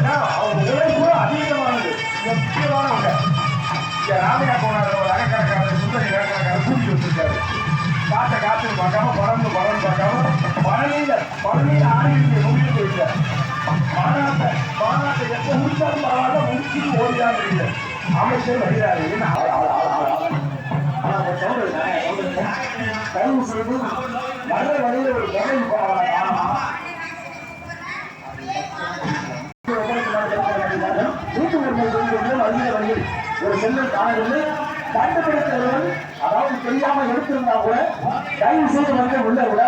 அவங்க உழைப்பு அதிகமானது மிக முக்கியமான ஒன்று ராமையா போனார் ஒரு அரைக்கணக்கான சுந்தரி அரைக்கணக்கான கூட்டி வச்சிருக்காரு காட்ட காத்து பார்க்காம பறந்து பறந்து பார்க்காம பழனியில பழனியில ஆடிட்டு முடிவு போயிட்டார் மாநாட்டை மாநாட்டை எப்ப முடிச்சாலும் பரவாயில்ல முடிச்சுட்டு ஓடிதான் தெரியல அமைச்சர் வருகிறாரு என்ன உரிமை கொண்டு ஒரு செல்லை காணவில்லை கண்டுபிடித்தவர்கள் அதாவது தெரியாம எடுத்திருந்தா கூட தயவு செய்து வந்து உள்ள விட